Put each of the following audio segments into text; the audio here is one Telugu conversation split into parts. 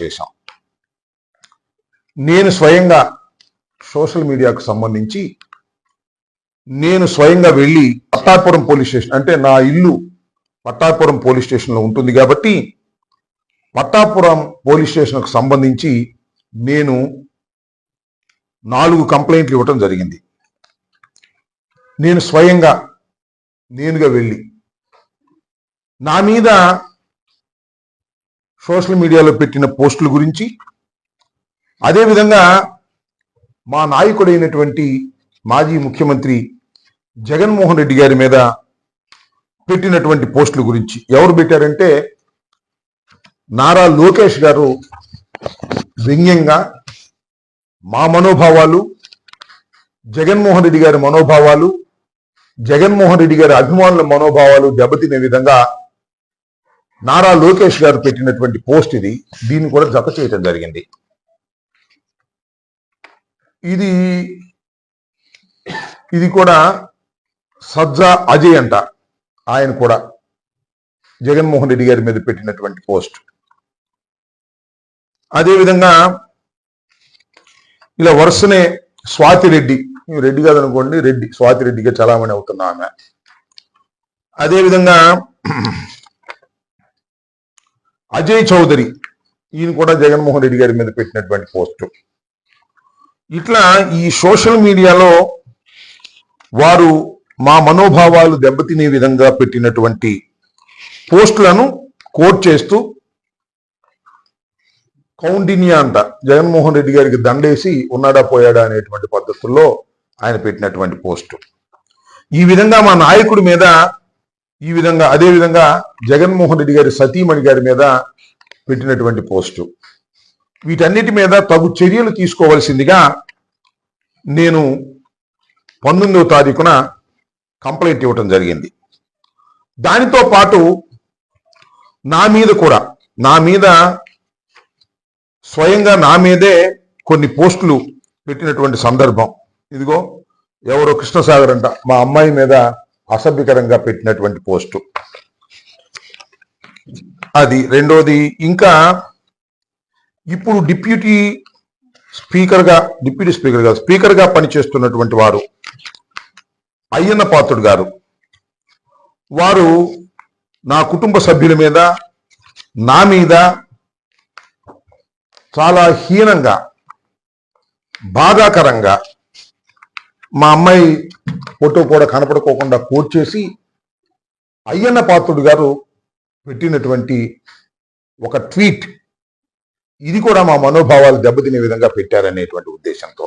చేశాం. నేను స్వయంగా సోషల్ మీడియాకు సంబంధించి నేను స్వయంగా వెళ్ళి పట్టాపురం పోలీస్ స్టేషన్ అంటే నా ఇల్లు పట్టాపురం పోలీస్ స్టేషన్లో ఉంటుంది కాబట్టి పట్టాపురం పోలీస్ స్టేషన్కు సంబంధించి నేను నాలుగు కంప్లైంట్లు ఇవ్వటం జరిగింది. నేను స్వయంగా నేనుగా వెళ్ళి నా మీద సోషల్ మీడియాలో పెట్టిన పోస్టుల గురించి అదేవిధంగా మా నాయకుడైనటువంటి మాజీ ముఖ్యమంత్రి జగన్మోహన్ రెడ్డి గారి మీద పెట్టినటువంటి పోస్టుల గురించి. ఎవరు పెట్టారంటే నారా లోకేష్ గారు వ్యంగ్యంగా మా మనోభావాలు జగన్మోహన్ రెడ్డి గారి మనోభావాలు జగన్మోహన్ రెడ్డి గారి అభిమానుల మనోభావాలు దెబ్బతినే విధంగా నారా లోకేష్ గారు పెట్టినటువంటి పోస్ట్ ఇది దీన్ని కూడా జత చేయటం జరిగింది. ఇది ఇది కూడా సజ్జా అజయ్ అంట ఆయన కూడా జగన్మోహన్ రెడ్డి గారి మీద పెట్టినటువంటి పోస్ట్. అదేవిధంగా ఇలా వరుసనే స్వాతి రెడ్డి ఈ రెడ్డి కాదనుకోండి రెడ్డి స్వాతి రెడ్డిగా చలామణి అవుతున్నా ఆమె. అదేవిధంగా అజయ్ చౌదరి ఈయన కూడా జగన్మోహన్ రెడ్డి గారి మీద పెట్టినటువంటి పోస్టు. ఇట్లా ఈ సోషల్ మీడియాలో వారు మా మనోభావాలు దెబ్బతినే విధంగా పెట్టినటువంటి పోస్టులను కోట్ చేస్తూ కౌండిన్యా అంట జగన్మోహన్ రెడ్డి గారికి దండేసి ఉన్నాడా పోయాడా అనేటువంటి పద్ధతుల్లో ఆయన పెట్టినటువంటి పోస్టు. ఈ విధంగా మా నాయకుడి మీద ఈ విధంగా అదే విధంగా జగన్మోహన్ రెడ్డి గారి సతీమణి గారి మీద పెట్టినటువంటి పోస్టు. వీటన్నిటి మీద తగు చర్యలు తీసుకోవాల్సిందిగా నేను పంతొమ్మిదవ తారీఖున కంప్లైంట్ ఇవ్వటం జరిగింది. దానితో పాటు నా మీద కూడా నా మీద స్వయంగా నా మీదే కొన్ని పోస్టులు పెట్టినటువంటి సందర్భం. ఇదిగో ఎవరో కృష్ణసాగర్ అంట మా అమ్మాయి మీద అసభ్యకరంగా పెట్టినటువంటి పోస్టు. అది రెండోది ఇంకా ఇప్పుడు డిప్యూటీ స్పీకర్గా డిప్యూటీ స్పీకర్గా స్పీకర్గా పనిచేస్తున్నటువంటి వారు అయ్యన్న పాత్రుడు గారు వారు నా కుటుంబ సభ్యుల మీద నా మీద చాలా హీనంగా బాధాకరంగా మా అమ్మాయి ఫోటో కూడా కనపడుకోకుండా కోట్ చేసి అయ్యన్న పాత్రుడు గారు పెట్టినటువంటి ఒక ట్వీట్. ఇది కూడా మా మనోభావాలు దెబ్బతినే విధంగా పెట్టారనేటువంటి ఉద్దేశంతో.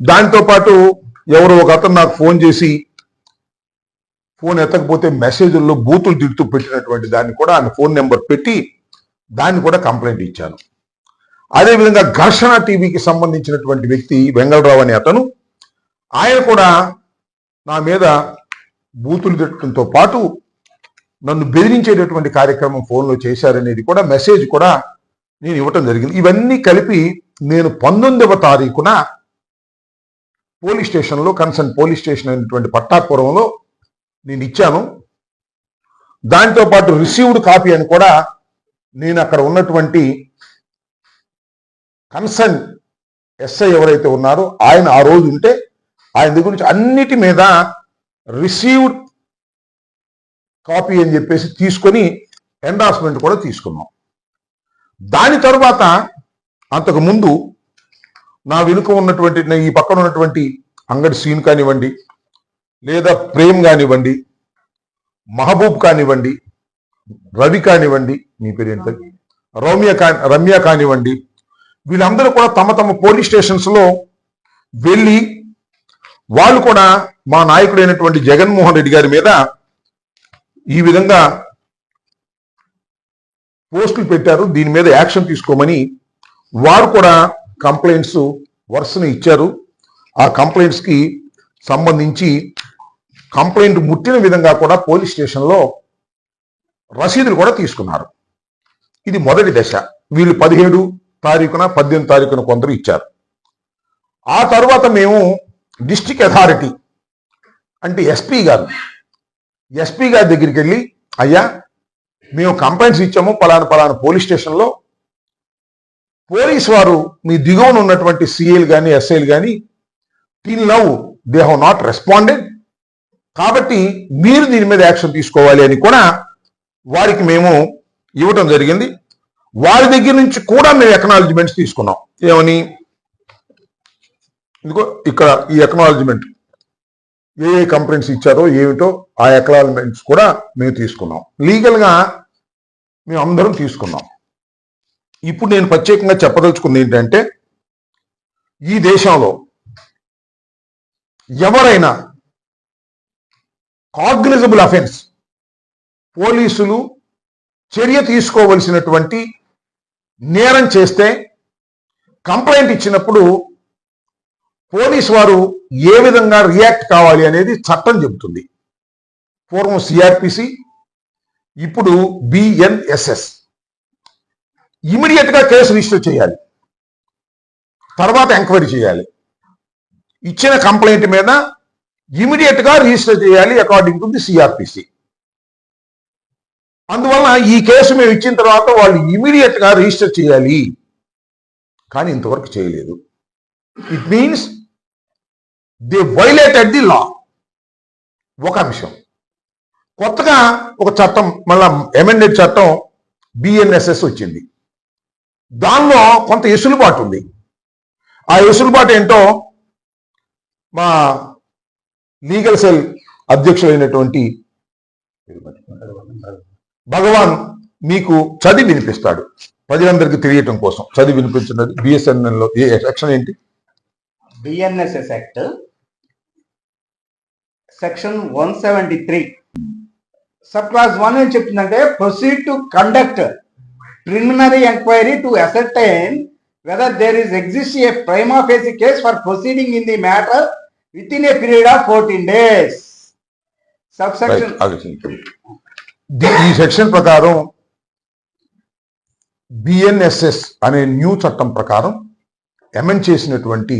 దాంతో పాటు ఎవరో ఒక అతను నాకు ఫోన్ చేసి ఫోన్ ఎత్తకపోతే మెసేజ్ల్లో బూతులు తిడుతూ పెట్టినటువంటి దాన్ని కూడా ఆయన ఫోన్ నెంబర్ పెట్టి దాన్ని కూడా కంప్లైంట్ ఇచ్చాను. అదేవిధంగా ఘర్షణ టీవీకి సంబంధించినటువంటి వ్యక్తి వెంగళరావు అనే అతను ఆయన కూడా నా మీద బూతులు తిట్టడంతో పాటు నన్ను బెదిరించేటటువంటి కార్యక్రమం ఫోన్లో చేశారనేది కూడా మెసేజ్ కూడా నేను ఇవ్వటం జరిగింది. ఇవన్నీ కలిపి నేను పంతొమ్మిదవ తారీఖున పోలీస్ స్టేషన్లో కన్సర్న్ పోలీస్ స్టేషన్ అయినటువంటి పట్టాపురంలో నేను ఇచ్చాను. దాంతోపాటు రిసీవ్డ్ కాపీ అని కూడా నేను అక్కడ ఉన్నటువంటి కన్సర్న్ ఎస్ఐ ఎవరైతే ఉన్నారో ఆయన ఆ రోజు ఉంటే ఆయన దగ్గర నుంచి అన్నిటి మీద రిసీవ్డ్ కాపీ అని చెప్పేసి తీసుకొని ఎండార్స్మెంట్ కూడా తీసుకున్నాం. దాని తరువాత అంతకు ముందు నా వెనుక ఉన్నటువంటి ఈ పక్కన ఉన్నటువంటి అంగడి సీన్ కానివ్వండి లేదా ప్రేమ్ కానివ్వండి మహబూబ్ కానివ్వండి రవి కానివ్వండి మీ పేరు ఏంటో? రౌమ్య కా రమ్య కానివ్వండి వీళ్ళందరూ కూడా తమ తమ పోలీస్ స్టేషన్స్లో వెళ్ళి వాళ్ళు కూడా మా నాయకుడైనటువంటి జగన్మోహన్ రెడ్డి గారి మీద ఈ విధంగా పోస్టులు పెట్టారు. దీని మీద యాక్షన్ తీసుకోమని వారు కూడా కంప్లైంట్స్ వరుసను ఇచ్చారు. ఆ కంప్లైంట్స్కి సంబంధించి కంప్లైంట్ ముట్టిన విధంగా కూడా పోలీస్ స్టేషన్లో రసీదులు కూడా తీసుకున్నారు. ఇది మొదటి దశ. వీళ్ళు పదిహేడు తారీఖున పద్దెనిమిది తారీఖున కొందరు ఇచ్చారు. ఆ తర్వాత మేము డిస్టిక్ అథారిటీ అంటే ఎస్పీ గారు. ఎస్పీ గారి దగ్గరికి వెళ్ళి అయ్యా మేము కంప్లైంట్స్ ఇచ్చాము పలానా పలానా పోలీస్ స్టేషన్లో. పోలీస్ వారు మీ దిగువన ఉన్నటువంటి సిఏలు కానీ ఎస్ఐలు కానీ till now they have not responded. కాబట్టి మీరు దీని మీద యాక్షన్ తీసుకోవాలి అని కూడా వారికి మేము ఇవ్వటం జరిగింది. వారి దగ్గర నుంచి కూడా మేము ఎకనాలజ్మెంట్స్ తీసుకున్నాం. ఏమని? ఇదిగో ఇక్కడ ఈ ఎకనాలజ్మెంట్ ఏ ఏ కంప్లైంట్స్ ఇచ్చారో ఏమిటో ఆ ఎకనాలజ్మెంట్స్ కూడా మేము తీసుకున్నాం. లీగల్గా మేము అందరం తీసుకున్నాం. ఇప్పుడు నేను ప్రత్యేకంగా చెప్పదలుచుకుంది ఏంటంటే ఈ దేశంలో ఎవరైనా కాగ్నిజబుల్ అఫెన్స్ పోలీసులు చర్య తీసుకోవలసినటువంటి నేరం చేస్తే కంప్లైంట్ ఇచ్చినప్పుడు పోలీస్ వారు ఏ విధంగా రియాక్ట్ కావాలి అనేది చట్టం చెబుతుంది. పూర్వం సిఆర్పిసి ఇప్పుడు బిఎన్ఎస్ఎస్ ఇమీడియట్గా కేసు రిజిస్టర్ చేయాలి. తర్వాత ఎంక్వైరీ చేయాలి. ఇచ్చిన కంప్లైంట్ మీద ఇమీడియట్గా రిజిస్టర్ చేయాలి అకార్డింగ్ టు ది సిఆర్పిసి అందువలన ఈ కేసు మేము ఇచ్చిన తర్వాత వాళ్ళు ఇమీడియట్గా రిజిస్టర్ చేయాలి. కానీ ఇంతవరకు చేయలేదు. It means they violated the law ఒక అంశం. కొత్తగా ఒక చట్టం మళ్ళా అమెండెడ్ చట్టం బిఎన్ఎస్ఎస్ వచ్చింది. దానిలో కొంత ఎసులుబాటు ఉంది. ఆ ఎసులుబాటు ఏంటో మా లీగల్ సెల్ అధ్యక్షులైనటువంటి భగవాన్ మీకు చదివి వినిపిస్తాడు. ప్రజలందరికీ తెలియటం కోసం. చదివి వినిపించినది బిఎస్ఎన్ఎల్లో ఏ సెక్షన్ ఏంటి? BNSS act section one seventy three. Sub clause one ఏం చెప్తుందంటే proceed to conduct preliminary enquiry to ascertain whether there is exist a prima facie case for proceeding in the matter within a period of fourteen days sub section ఈ సెక్షన్ ప్రకారం బిఎన్ఎస్ఎస్ అనే న్యూ చట్టం ప్రకారం అమెండ్ చేసినటువంటి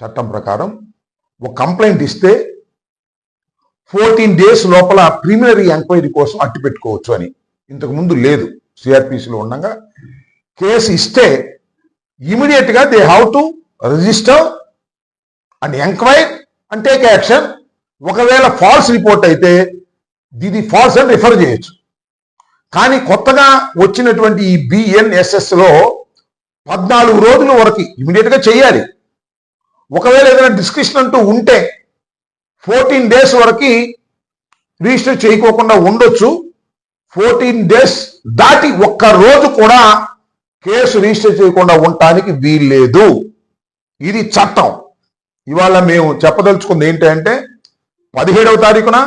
చట్టం ప్రకారం ఒక కంప్లైంట్ ఇస్తే ఫోర్టీన్ డేస్ లోపల ప్రిలిమినరీ ఎంక్వైరీ కోసం అట్టి పెట్టుకోవచ్చు అని. ఇంతకు ముందు లేదు. సిఆర్పిసిలో ఉండగా కేసు ఇస్తే ఇమీడియట్గా they have to register and enquire and take action. ఒకవేళ ఫాల్స్ రిపోర్ట్ అయితే ఇది ఫాల్స్ అని రిఫర్ చేయొచ్చు. కానీ కొత్తగా వచ్చినటువంటి ఈ బిఎన్ఎస్ఎస్లో పద్నాలుగు రోజుల వరకు ఇమీడియట్గా చేయాలి. ఒకవేళ ఏదైనా డిస్కషన్ అంటూ ఉంటే ఫోర్టీన్ డేస్ వరకు రిజిస్టర్ చేయకోకుండా ఉండొచ్చు. ఫోర్టీన్ డేస్ దాటి ఒక్క రోజు కూడా కేసు రిజిస్టర్ చేయకుండా ఉండటానికి వీల్లేదు. ఇది చట్టం. ఇవాళ మేము చెప్పదలుచుకుంది ఏంటంటే పదిహేడవ తారీఖున